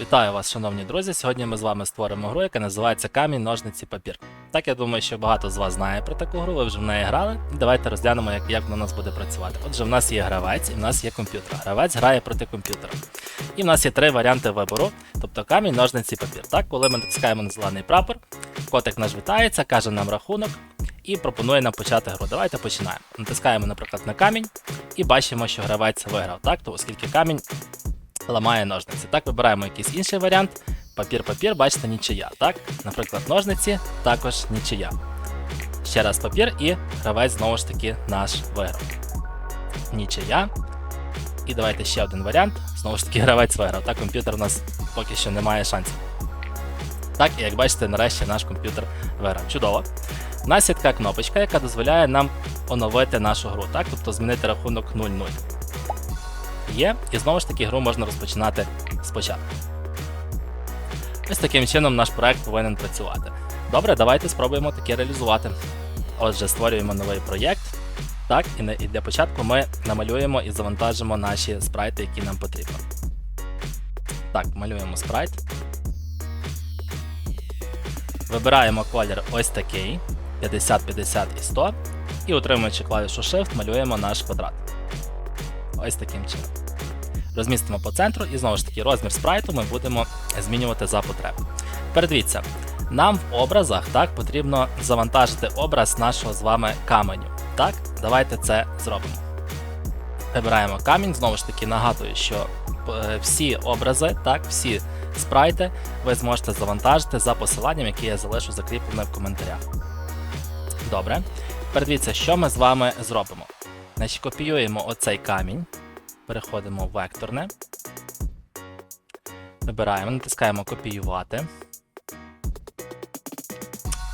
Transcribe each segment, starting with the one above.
Вітаю вас, шановні друзі. Сьогодні ми з вами створимо гру, яка називається Камінь, ножниці, папір. Так, я думаю, що багато з вас знає про таку гру, ви вже в неї грали. Давайте розглянемо, як, як вона у нас буде працювати. Отже, в нас є гравець і в нас є комп'ютер. Гравець грає проти комп'ютера. І в нас є три варіанти вибору, тобто камінь, ножниці, папір. Так, коли ми натискаємо на зелений прапор, котик наш вітається, каже нам рахунок і пропонує нам почати гру. Давайте починаємо. Натискаємо, наприклад, на камінь і бачимо, що гравець виграв. Так, то оскільки камінь ламає ножниці. Так, вибираємо якийсь інший варіант. Папір, папір, бачите, нічия. Так, наприклад, ножниці також нічия. Ще раз папір і гравець знову ж таки наш виграв. Нічия. І давайте ще один варіант. Знову ж таки, гравець виграв. Так, комп'ютер у нас поки що не має шансів. Так, і як бачите, нарешті наш комп'ютер виграв. Чудово. У нас є така кнопочка, яка дозволяє нам оновити нашу гру, так? тобто змінити рахунок 0-0 є, і знову ж таки гру можна розпочинати спочатку. Ось таким чином наш проект повинен працювати. Добре, давайте спробуємо таке реалізувати. Отже, створюємо новий проєкт. Так, і, для початку ми намалюємо і завантажимо наші спрайти, які нам потрібно. Так, малюємо спрайт. Вибираємо колір ось такий: 50, 50 і 100. І утримуючи клавішу Shift, малюємо наш квадрат. Ось таким чином. Розмістимо по центру і знову ж таки розмір спрайту ми будемо змінювати за потреби. Тепер дивіться, нам в образах так, потрібно завантажити образ нашого з вами каменю. Так, давайте це зробимо. Вибираємо камінь, знову ж таки нагадую, що е, всі образи, так, всі спрайти ви зможете завантажити за посиланням, яке я залишу закріплене в коментарях. Добре. Тепер дивіться, що ми з вами зробимо. Значить, копіюємо оцей камінь, переходимо в векторне. Вибираємо, натискаємо копіювати.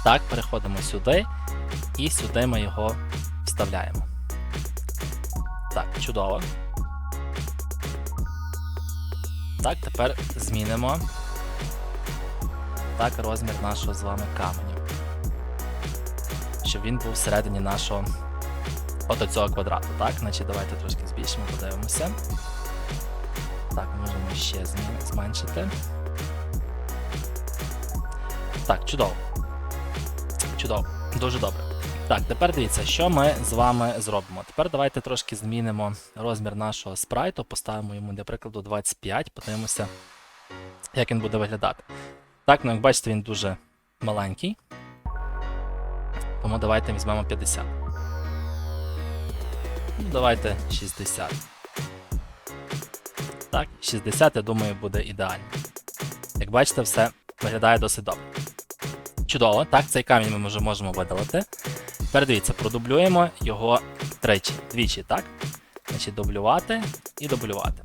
Так, переходимо сюди. І сюди ми його вставляємо. Так, чудово. Так, тепер змінимо так розмір нашого з вами каменю. Щоб він був всередині нашого от цього квадрату. Так, значить давайте трошки збільшимо, подивимося. Так, можемо ще зменшити. Так, чудово. Чудово, дуже добре. Так, тепер дивіться, що ми з вами зробимо. Тепер давайте трошки змінимо розмір нашого спрайту, поставимо йому, для прикладу, 25, подивимося, як він буде виглядати. Так, ну як бачите, він дуже маленький. Тому давайте візьмемо 50. Ну, давайте 60. Так, 60, я думаю, буде ідеально. Як бачите, все виглядає досить добре. Чудово, так, цей камінь ми вже можемо видалити. Тепер дивіться, продублюємо його тричі, двічі, так? Значить, дублювати і дублювати.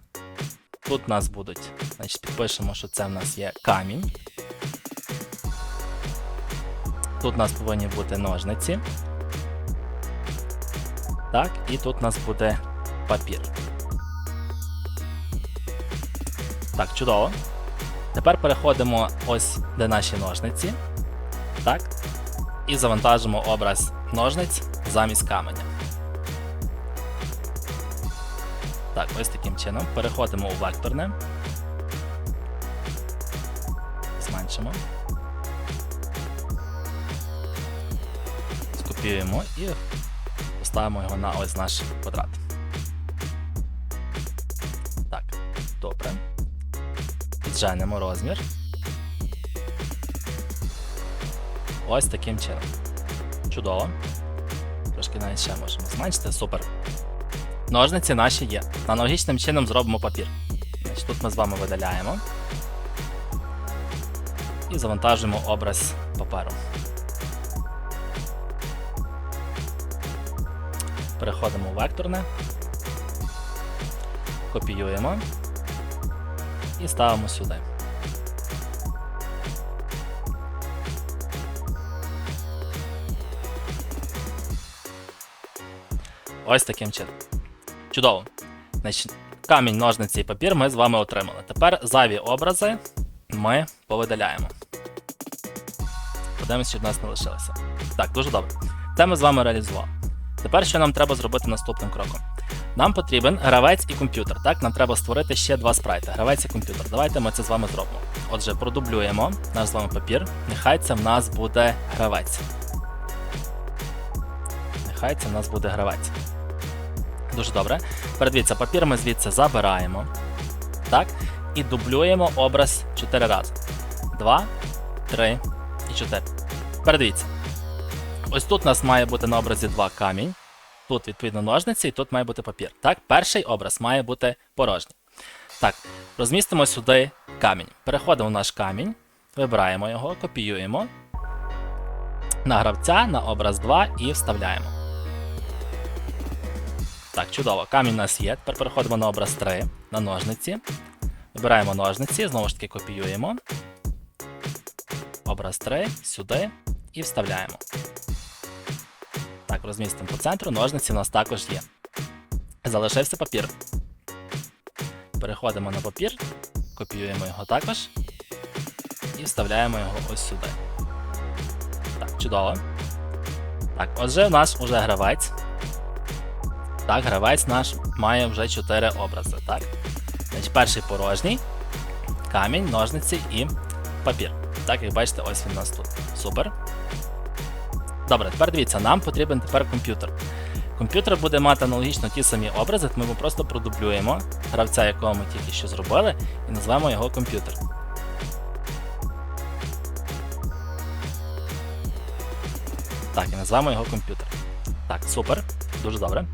Тут у нас будуть, значить, підпишемо, що це в нас є камінь. Тут у нас повинні бути ножниці. Так, і тут у нас буде папір. Так, чудово. Тепер переходимо ось де наші ножниці. Так. І завантажимо образ ножниць замість каменя. Так, ось таким чином. Переходимо у векторне. Зменшимо. Скопіюємо і поставимо його на ось наш квадрат. Так, добре. Підженемо розмір. Ось таким чином. Чудово. Трошки навіть ще можемо зменшити. Супер. Ножниці наші є. Аналогічним чином зробимо папір. Значить, Тут ми з вами видаляємо. І завантажуємо образ паперу. Переходимо в векторне. Копіюємо. І ставимо сюди. Ось таким чином. Чудово. Значить, камінь, ножниці і папір ми з вами отримали. Тепер зайві образи ми повидаляємо. Подивимось, що в нас не лишилося. Так, дуже добре. Це ми з вами реалізували. Тепер що нам треба зробити наступним кроком? Нам потрібен гравець і комп'ютер. Так, нам треба створити ще два спрайти. Гравець і комп'ютер. Давайте ми це з вами зробимо. Отже, продублюємо наш з вами папір. Нехай це в нас буде гравець. Нехай це в нас буде гравець. Дуже добре. Передивіться, папір ми звідси забираємо. Так. І дублюємо образ 4 рази. 2, 3 і 4. Передивіться. Ось тут у нас має бути на образі 2 камінь. Тут, відповідно, ножниці, і тут має бути папір. Так, перший образ має бути порожній. Так, розмістимо сюди камінь. Переходимо в наш камінь, вибираємо його, копіюємо на гравця, на образ 2 і вставляємо. Так, чудово. Камінь у нас є. Тепер переходимо на образ 3, на ножниці. Вибираємо ножниці, знову ж таки копіюємо. Образ 3, сюди і вставляємо. Так, розмістимо по центру, ножниці у нас також є. Залишився папір. Переходимо на папір, копіюємо його також і вставляємо його ось сюди. Так, чудово. Так, отже, у нас вже гравець. Так, гравець наш має вже 4 образи. Так? Значить, перший порожній, камінь, ножниці і папір. Так, як бачите, ось він у нас тут. Супер. Добре, тепер дивіться, нам потрібен тепер комп'ютер. Комп'ютер буде мати аналогічно ті самі образи, ми просто продублюємо гравця, якого ми тільки що зробили, і назвемо його комп'ютер. Так, і назвемо його комп'ютер. Так, супер, дуже добре.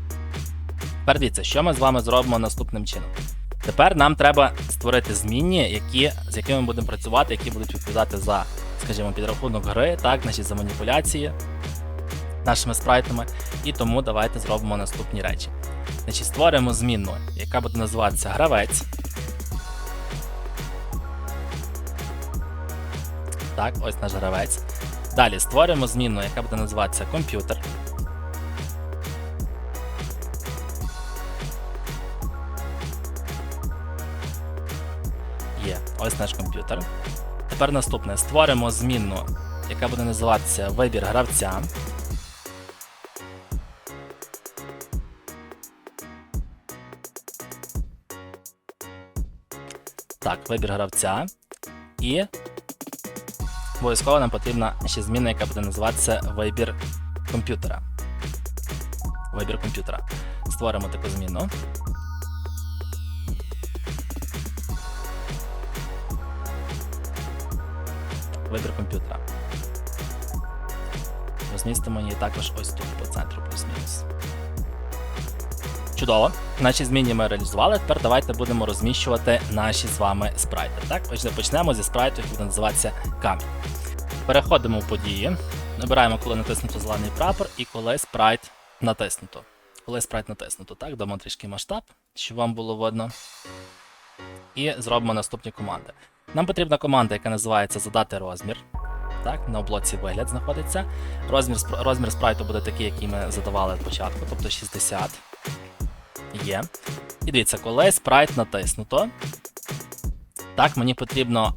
Тепер дивіться, що ми з вами зробимо наступним чином. Тепер нам треба створити змінні, які, з якими ми будемо працювати, які будуть відповідати за, скажімо, підрахунок гри, так, значить, за маніпуляції нашими спрайтами. І тому давайте зробимо наступні речі. Значить, створимо змінну, яка буде називатися гравець. Так, ось наш гравець. Далі створимо змінну, яка буде називатися комп'ютер. Є, ось наш комп'ютер. Тепер наступне. Створимо змінну, яка буде називатися вибір гравця. Вибір гравця. І обов'язково нам потрібна ще зміна, яка буде називатися вибір комп'ютера. Вибір комп'ютера. Створимо таку зміну. Вибір комп'ютера. Розмістимо її також ось тут по центру, плюс-мінус. Чудово. Наші зміни ми реалізували. Тепер давайте будемо розміщувати наші з вами спрайти. Так, отже, почнемо зі спрайту, який буде називатися камінь. Переходимо в події. Набираємо, коли натиснуто зелений прапор, і коли спрайт натиснуто. Коли спрайт натиснуто. Так, дамо трішки масштаб, щоб вам було видно. І зробимо наступні команди. Нам потрібна команда, яка називається задати розмір. Так, на блоці вигляд знаходиться. Розмір, розмір спрайту буде такий, який ми задавали спочатку, тобто 60. Є. І дивіться, коли спрайт натиснуто. Так, мені потрібно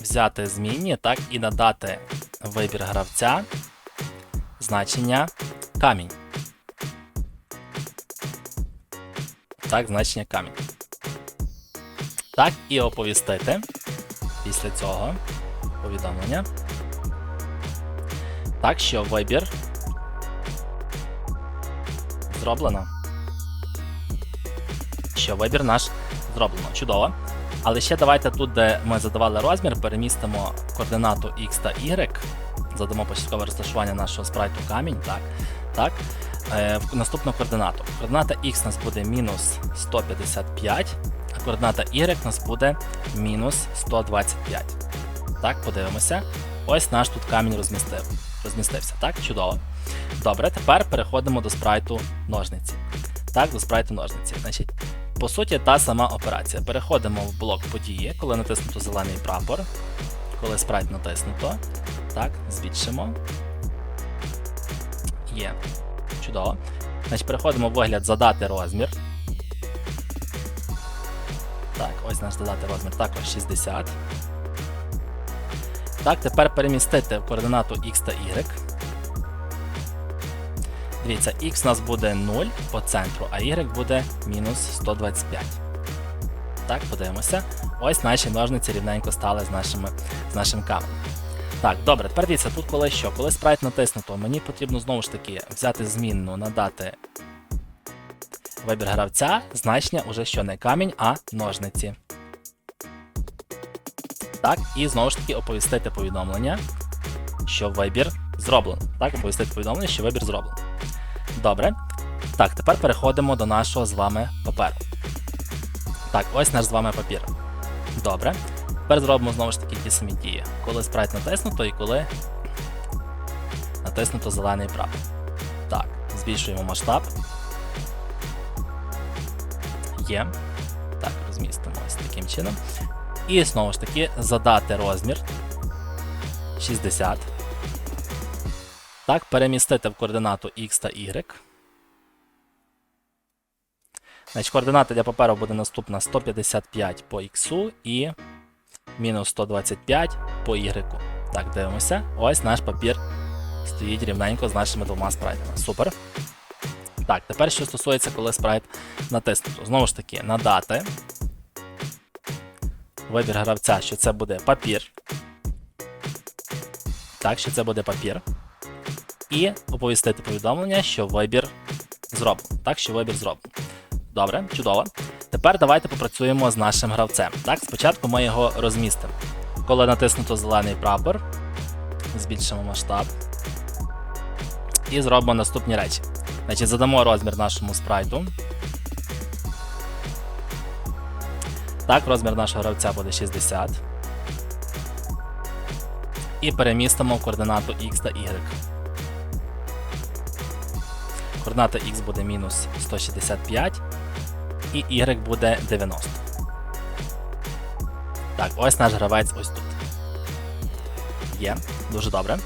взяти змінні, так, і надати вибір гравця значення камінь. Так, значення камінь. Так, і оповістити після цього повідомлення. Так, що вибір зроблено. Що вибір наш зроблено. Чудово. Але ще давайте тут, де ми задавали розмір, перемістимо координату X та Y. Задамо початкове розташування нашого спрайту камінь. Так. так. Е, в наступну координату. Координата X у нас буде мінус 155, а координата Y у нас буде мінус 125. Так, подивимося. Ось наш тут камінь розмістив. розмістився. Так, чудово. Добре, тепер переходимо до спрайту ножниці. Так, до спрайту ножниці. Значить, по суті, та сама операція. Переходимо в блок події, коли натиснуто зелений прапор, коли спрайт натиснуто. Так, збільшимо. Є. Чудово. Значить, переходимо в вигляд задати розмір. Так, ось наш додати розмір також 60. Так, тепер перемістити в координату X та Y. Дивіться, x у нас буде 0 по центру, а y буде мінус 125. Так, подивимося. Ось наші ножниці рівненько стали з, нашими, з нашим каменем. Так, добре, тепер дивіться, тут коли що? Коли спрайт натиснуто, мені потрібно знову ж таки взяти змінну, надати вибір гравця, значення уже що не камінь, а ножниці. Так, і знову ж таки оповістити повідомлення, що вибір зроблено. Так, оповістити повідомлення, що вибір зроблено. Добре. Так, тепер переходимо до нашого з вами паперу. Так, ось наш з вами папір. Добре. Тепер зробимо знову ж таки ті самі дії. Коли спрайт натиснуто і коли натиснуто зелений прапор. Так, збільшуємо масштаб. Є. Так, розмістимо ось таким чином. І знову ж таки задати розмір 60. Так, перемістити в координату X та Y. Значить, координата для паперу буде наступна 155 по X і мінус 125 по Y. Так, дивимося. Ось наш папір стоїть рівненько з нашими двома спрайтами. Супер. Так, тепер що стосується, коли спрайт натиснуто. Знову ж таки, надати. Вибір гравця, що це буде папір. Так, що це буде папір. І оповістити повідомлення, що вибір зроблено. Так, що вибір зроблено. Добре, чудово. Тепер давайте попрацюємо з нашим гравцем. Так, спочатку ми його розмістимо. Коли натиснуто зелений прапор, збільшимо масштаб. І зробимо наступні речі. Значить, задамо розмір нашому спрайту. Так, розмір нашого гравця буде 60. І перемістимо координату X та Y. Координата X буде мінус 165 і Y буде 90. Так, ось наш гравець ось тут. Є, дуже добре.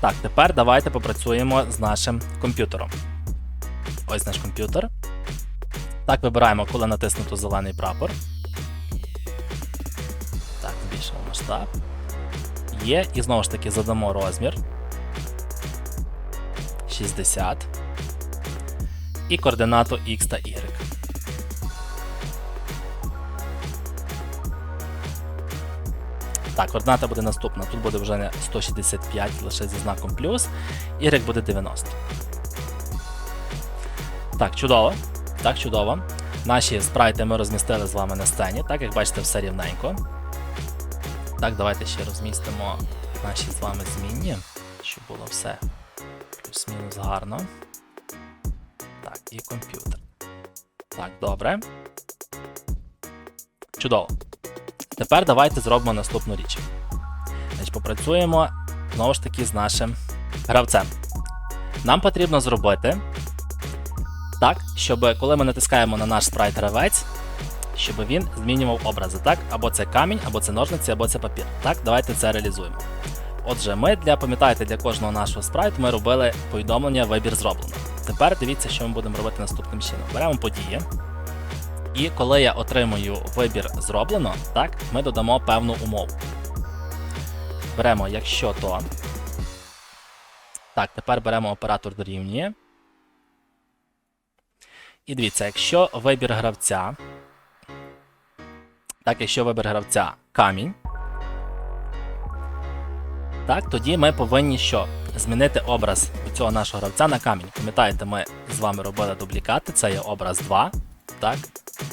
Так, тепер давайте попрацюємо з нашим комп'ютером. Ось наш комп'ютер. Так, вибираємо, коли натиснуто зелений прапор. Так, збільшимо масштаб. Є, і знову ж таки задамо розмір. 60. І координату X та Y. Так, координата буде наступна. Тут буде вже не 165 лише зі знаком плюс, y буде 90. Так, чудово. Так, чудово. Наші спрайти ми розмістили з вами на сцені, так як бачите, все рівненько. Так, давайте ще розмістимо наші з вами змінні, щоб було все плюс-мінус гарно. Так, і комп'ютер. Так, добре. Чудово. Тепер давайте зробимо наступну річ. Значить, Попрацюємо знову ж таки з нашим гравцем. Нам потрібно зробити так, щоб коли ми натискаємо на наш спрайт гравець, щоб він змінював образи. Так? Або це камінь, або це ножниці, або це папір. Так, давайте це реалізуємо. Отже, ми для, пам'ятаєте, для кожного нашого спрайту ми робили повідомлення вибір зроблено. Тепер дивіться, що ми будемо робити наступним чином. Беремо події. І коли я отримую вибір зроблено, так, ми додамо певну умову. Беремо, якщо то. Так, тепер беремо оператор дорівнює. І дивіться, якщо вибір гравця. Так, якщо вибір гравця камінь. Так, тоді ми повинні що? Змінити образ цього нашого гравця на камінь. Пам'ятаєте, ми з вами робили дублікати, це є образ 2. Так,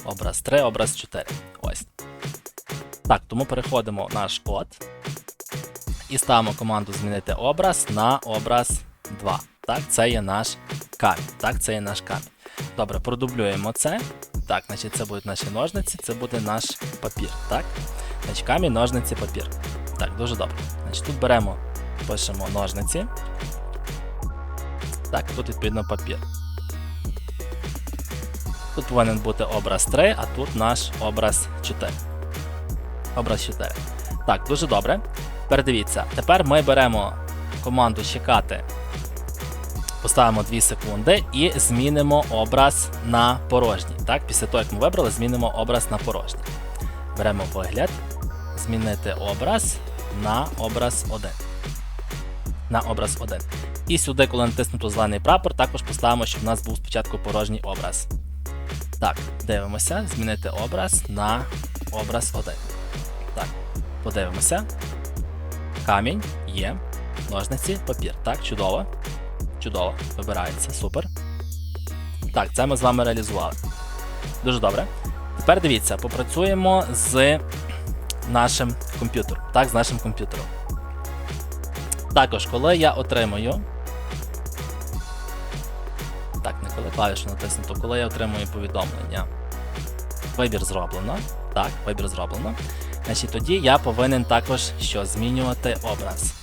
образ 3, образ 4. Ось. Так, тому переходимо в наш код і ставимо команду змінити образ на образ 2. Так, це є наш камінь. Так, це є наш камінь. Добре, продублюємо це. Так, значить, це будуть наші ножниці, це буде наш папір. Так? Значить, камінь, ножниці, папір. Так, дуже добре. Значить, тут беремо, пишемо ножниці. Так, тут відповідно папір. Тут повинен бути образ 3, а тут наш образ 4. Образ 4. Так, дуже добре. Тепер дивіться. Тепер ми беремо команду чекати. Поставимо 2 секунди і змінимо образ на порожній. Так, Після того, як ми вибрали, змінимо образ на порожній. Беремо вигляд, змінити образ на образ 1. На образ 1. І сюди, коли натиснуто зелений прапор, також поставимо, щоб в нас був спочатку порожній образ. Так, дивимося, змінити образ на образ 1. Так, подивимося. Камінь є. Ножниці, папір. Так, чудово. Чудово. Вибирається. Супер. Так, це ми з вами реалізували. Дуже добре. Тепер дивіться, попрацюємо з нашим комп'ютером. Так, з нашим комп'ютером. Також, коли я отримую. Так, не коли клавішу натиснуто, коли я отримую повідомлення. Вибір зроблено. Так, вибір зроблено. Значить, тоді я повинен також що змінювати образ.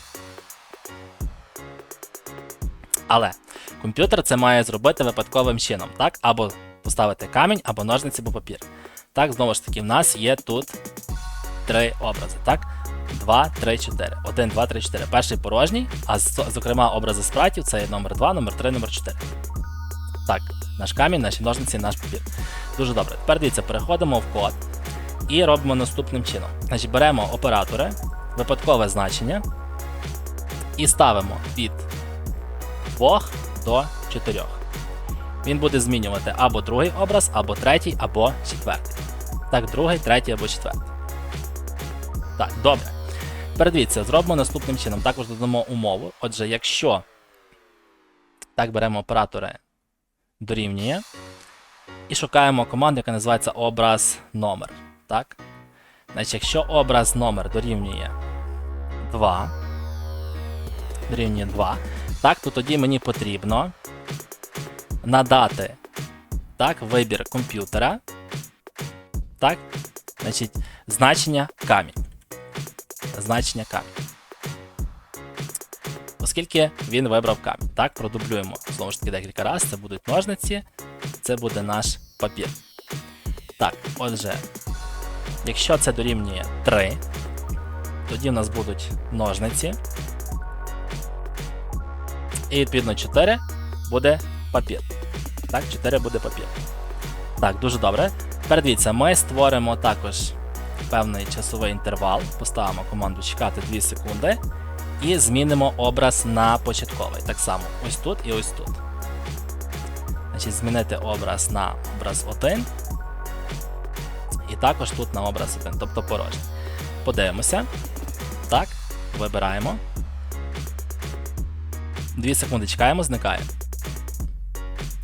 Але комп'ютер це має зробити випадковим чином, так? Або поставити камінь, або ножниці, або папір. Так, знову ж таки, в нас є тут три образи, так? 2, 3, 4. 1, 2, 3, 4. Перший порожній, а зокрема образи спратів це є номер 2, номер 3, номер 4. Так, наш камінь, наші ножниці, наш папір. Дуже добре. Тепер дивіться, переходимо в код і робимо наступним чином. Значить, беремо оператори, випадкове значення і ставимо від 2 до 4. Він буде змінювати або другий образ, або третій, або четвертий. Так, другий, третій або четвертий. Так, добре. Тепер дивіться, зробимо наступним чином. Також додамо умову. Отже, якщо так беремо оператори дорівнює і шукаємо команду, яка називається образ номер. Так? Значить, якщо образ номер дорівнює 2, дорівнює 2, так, то тоді мені потрібно надати так, вибір комп'ютера. Так, значить, значення камінь. Значення камінь. Оскільки він вибрав камінь. Так, продублюємо знову ж таки декілька разів. Це будуть ножниці, це буде наш папір. Так, отже, якщо це дорівнює 3, тоді в нас будуть ножниці. І відповідно 4 буде папір. Так, 4 буде папір. Так, дуже добре. Тепер дивіться, ми створимо також певний часовий інтервал, поставимо команду чекати 2 секунди і змінимо образ на початковий. Так само ось тут і ось тут. Значить, змінити образ на образ 1. І також тут на образ 1, тобто порожній. Подивимося. Так, вибираємо. 2 секунди чекаємо, зникає.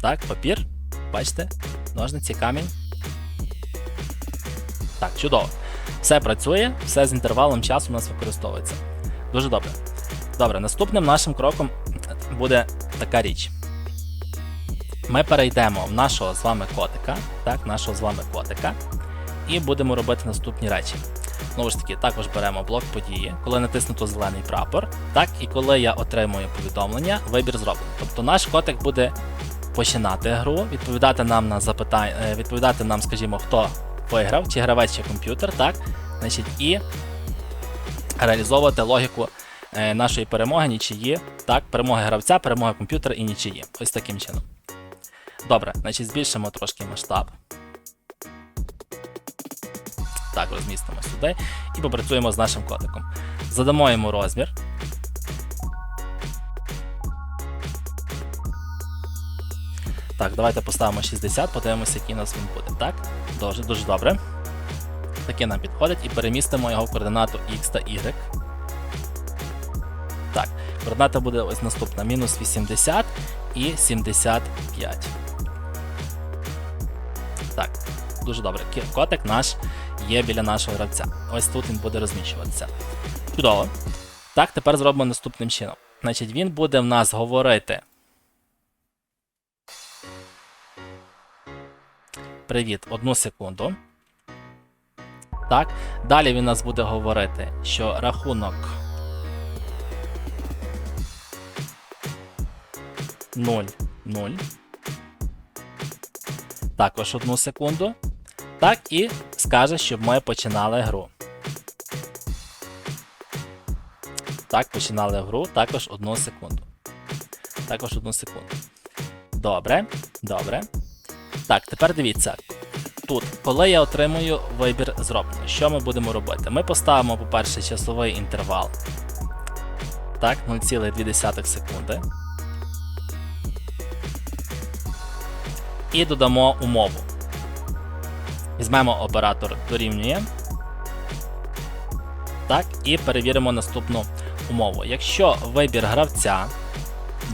Так, папір. Бачите? Ножниці, камінь. Так, чудово. Все працює, все з інтервалом часу у нас використовується. Дуже добре. Добре, наступним нашим кроком буде така річ. Ми перейдемо в нашого з вами котика, так, нашого з вами котика, і будемо робити наступні речі. Знову ж таки, також беремо блок події, коли натиснуто зелений прапор, так, і коли я отримую повідомлення, вибір зроблений. Тобто наш котик буде починати гру, відповідати нам на запитання, е, відповідати нам, скажімо, хто виграв, чи гравець, чи комп'ютер, так, значить, і реалізовувати логіку е, нашої перемоги, нічиї, так, перемоги гравця, перемоги комп'ютера і нічиї. Ось таким чином. Добре, значить, збільшимо трошки масштаб. Так, розмістимо сюди і попрацюємо з нашим котиком. Задамо йому розмір. Так, давайте поставимо 60, подивимося, який у нас він буде. Так, дуже, дуже добре. Таке нам підходить і перемістимо його в координату X та Y. Так, координата буде ось наступна: мінус 80 і 75. Так, дуже добре. Котик наш є біля нашого гравця. Ось тут він буде розміщуватися. Чудово. Так, тепер зробимо наступним чином. Значить, він буде в нас говорити. Привіт, одну секунду. Так. Далі він нас буде говорити, що рахунок 0, 0. Також одну секунду. Так, і скаже, щоб ми починали гру. Так, починали гру також одну секунду. Також одну секунду. Добре, добре. Так, тепер дивіться. Тут, коли я отримую вибір зроблено, що ми будемо робити? Ми поставимо, по-перше, часовий інтервал. Так, 0,2 секунди. І додамо умову. Візьмемо оператор дорівнює. Так, і перевіримо наступну умову. Якщо вибір гравця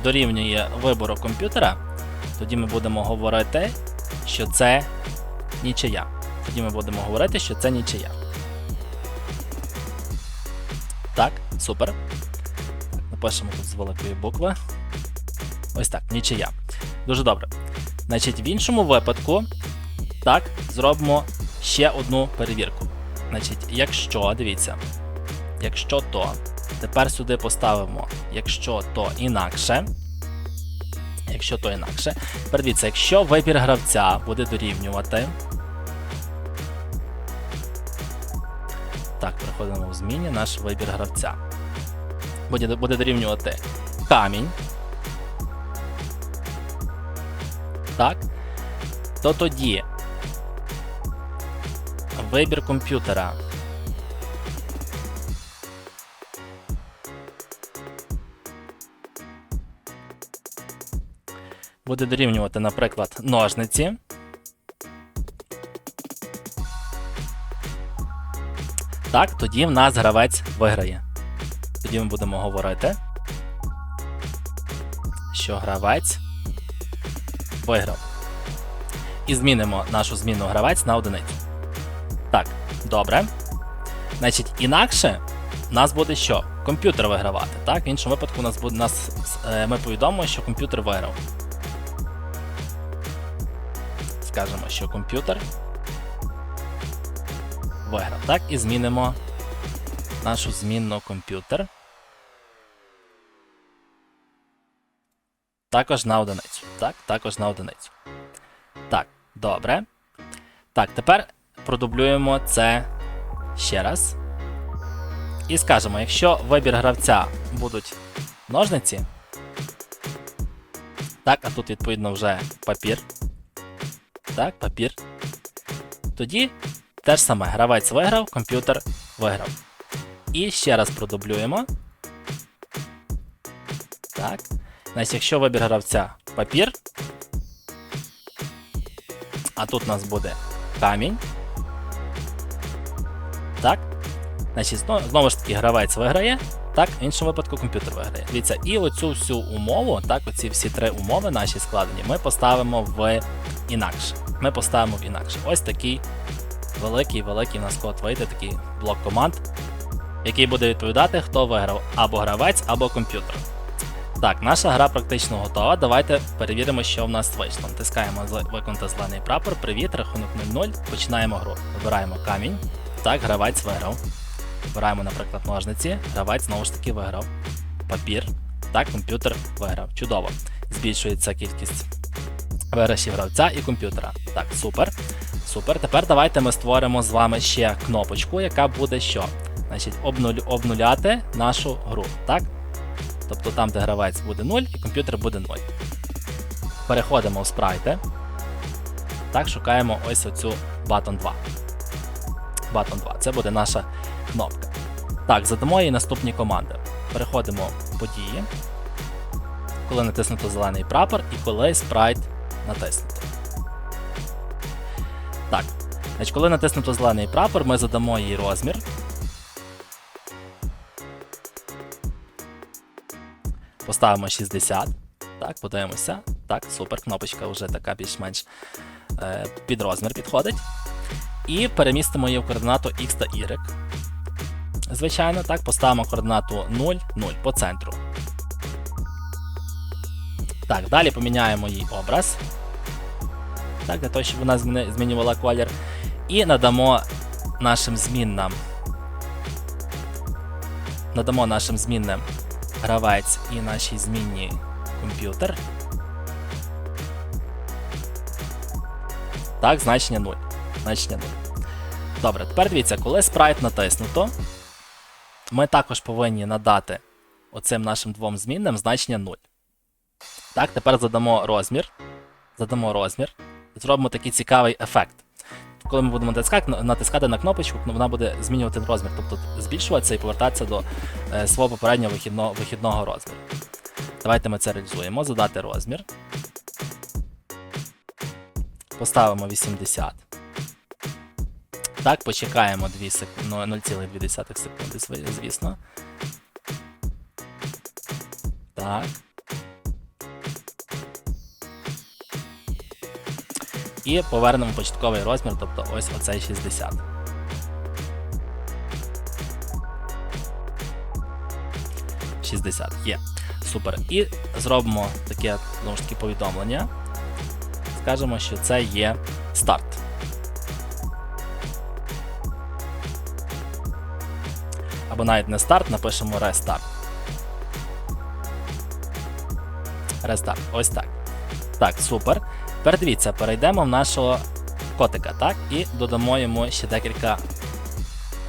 дорівнює вибору комп'ютера, тоді ми будемо говорити що це нічия. Тоді ми будемо говорити, що це нічия. Так, супер. Напишемо тут з великої букви. Ось так, нічия. Дуже добре. Значить, в іншому випадку, так, зробимо ще одну перевірку. Значить, якщо, дивіться, якщо то, тепер сюди поставимо, якщо то інакше. Якщо то інакше. Тепер дивіться, якщо вибір гравця буде дорівнювати. Так, переходимо в зміні наш вибір гравця. Буде, буде дорівнювати камінь. Так. То тоді вибір комп'ютера. Буде дорівнювати, наприклад, ножниці. Так, тоді в нас гравець виграє. Тоді ми будемо говорити, що гравець виграв. І змінимо нашу зміну гравець на одиницю. Так, добре. Значить, інакше у нас буде що? Комп'ютер вигравати. Так, в іншому випадку у нас буде нас, е, ми повідомимо, що комп'ютер виграв. Скажемо, що комп'ютер виграв. Так, і змінимо нашу змінну комп'ютер. Також на одиницю. Так, також на одиницю. Так, добре. Так, тепер продублюємо це ще раз. І скажемо, якщо вибір гравця будуть ножниці. Так, а тут відповідно вже папір. Так, папір. Тоді те ж саме, гравець виграв, комп'ютер виграв. І ще раз продублюємо. Так. Значить, якщо вибір гравця папір, а тут у нас буде камінь. Так. Значить, знову, ж таки, гравець виграє. Так, в іншому випадку комп'ютер виграє. Дивіться, і оцю всю умову, так, оці всі три умови наші складені, ми поставимо в інакше. Ми поставимо в інакше. Ось такий великий, великий у нас код вийде, такий блок команд, який буде відповідати, хто виграв або гравець, або комп'ютер. Так, наша гра практично готова. Давайте перевіримо, що в нас вийшло. Натискаємо виконати зелений прапор. Привіт, рахунок 0-0. Починаємо гру. Вибираємо камінь. Так, гравець виграв. Вибираємо, наприклад, ножниці. Гравець знову ж таки виграв. Папір. Так, комп'ютер виграв. Чудово. Збільшується кількість виграшів гравця і комп'ютера. Так, супер. Супер. Тепер давайте ми створимо з вами ще кнопочку, яка буде що? Значить, обнуль, обнуляти нашу гру. Так? Тобто там, де гравець буде 0 і комп'ютер буде 0. Переходимо в спрайти. Так, шукаємо ось оцю button 2. Button 2. Це буде наша кнопка. Так, задамо їй наступні команди. Переходимо в події. Коли натиснуто зелений прапор і коли спрайт натиснуто. Так. Значить, коли натиснуто зелений прапор, ми задамо їй розмір. Поставимо 60. Так, подивимося. Так, супер, кнопочка вже така більш-менш е, під розмір підходить. І перемістимо її в координату X та Y. Звичайно, так, поставимо координату 0, 0 по центру. Так, далі поміняємо їй образ. Так, для того, щоб вона змінювала колір. І надамо нашим зміннам. Надамо нашим змінним гравець і нашій змінній комп'ютер. Так, значення 0. Значення 0. Добре, тепер дивіться, коли спрайт натиснуто, ми також повинні надати оцим нашим двом змінним значення 0. Так, тепер задамо розмір. Задамо розмір. І Зробимо такий цікавий ефект. Коли ми будемо натискати, на кнопочку, вона буде змінювати розмір, тобто збільшуватися і повертатися до е, свого попереднього вихідного, вихідного розміру. Давайте ми це реалізуємо. Задати розмір. Поставимо 80. Так, почекаємо 2 сек... ну, 0,2 секунди, звісно. Так. І повернемо початковий розмір, тобто ось оцей 60. Шістдесят є. Супер. І зробимо таке знову ж таки повідомлення. Скажемо, що це є старт. Або навіть не старт, напишемо рестарт. Рестарт. Ось так. Так, супер. Тепер дивіться, перейдемо в нашого котика, так? І додамо йому ще декілька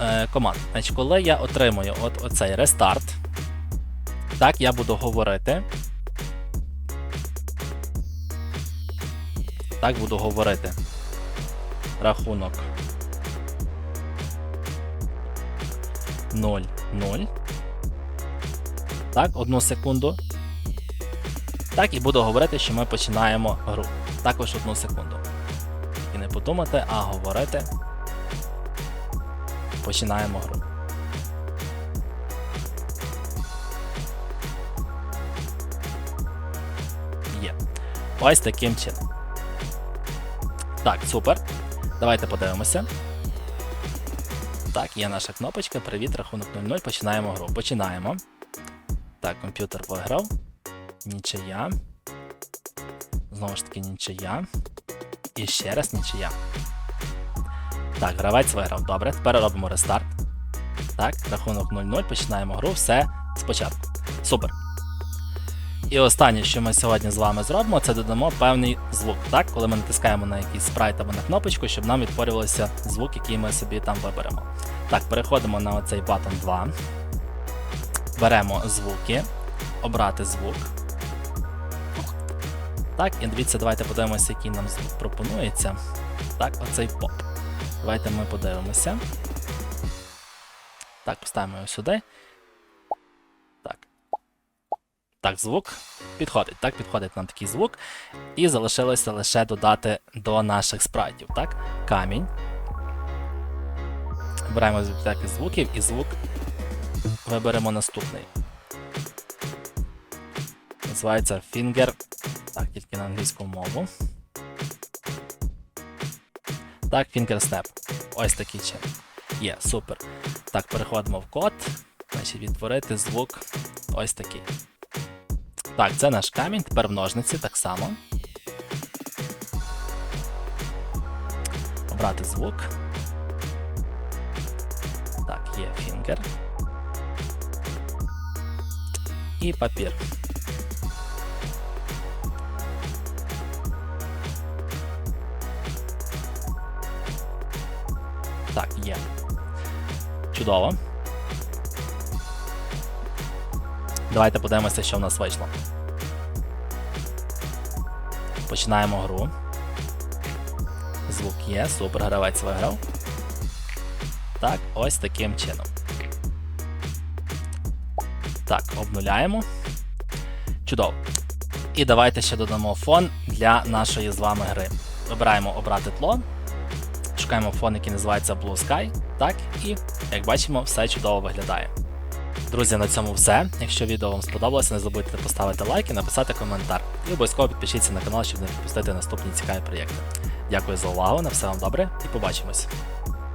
е, команд. Значить, коли я отримую от оцей рестарт, так, я буду говорити. Так, буду говорити. Рахунок 0, 0. Так, одну секунду. Так, і буду говорити, що ми починаємо гру. Також одну секунду. І не подумати, а говорити. Починаємо гру. Є. Ось таким чином. Так, супер. Давайте подивимося. Так, є наша кнопочка. Привіт, рахунок 0-0. Починаємо гру. Починаємо. Так, комп'ютер виграв. Нічия. Знову ж таки, нічия. І ще раз нічия. Так, гравець виграв. Добре, тепер робимо рестарт. Так, рахунок 0-0. Починаємо гру. Все спочатку. Супер. І останнє, що ми сьогодні з вами зробимо, це додамо певний звук. Так, коли ми натискаємо на якийсь спрайт або на кнопочку, щоб нам відтворювався звук, який ми собі там виберемо. Так, переходимо на оцей батон 2. Беремо звуки, обрати звук. Так, і дивіться, давайте подивимося, який нам звук пропонується. Так, оцей поп. Давайте ми подивимося. Так, поставимо його сюди. Так, звук підходить. Так, підходить нам такий звук. І залишилося лише додати до наших спрайтів. Так, камінь. Беремо з бібліотеки звуків і звук виберемо наступний. Називається Finger. Так, тільки на англійську мову. Так, Finger Snap. Ось такий чин. Є, супер. Так, переходимо в код. Значить, відтворити звук ось такий. Так, це наш камінь, тепер в ножниці так само. Обрати звук. Так, є фінгер. І папір. Так, є. Чудово. Давайте подивимося, що в нас вийшло. Починаємо гру. Звук є, супер, гравець виграв. Так, ось таким чином. Так, обнуляємо. Чудово. І давайте ще додамо фон для нашої з вами гри. Вибираємо обрати тло. Шукаємо фон, який називається Blue Sky. Так, і, як бачимо, все чудово виглядає. Друзі, на цьому все. Якщо відео вам сподобалося, не забудьте поставити лайк і написати коментар. І обов'язково підпишіться на канал, щоб не пропустити наступні цікаві проєкти. Дякую за увагу, на все вам добре і побачимось.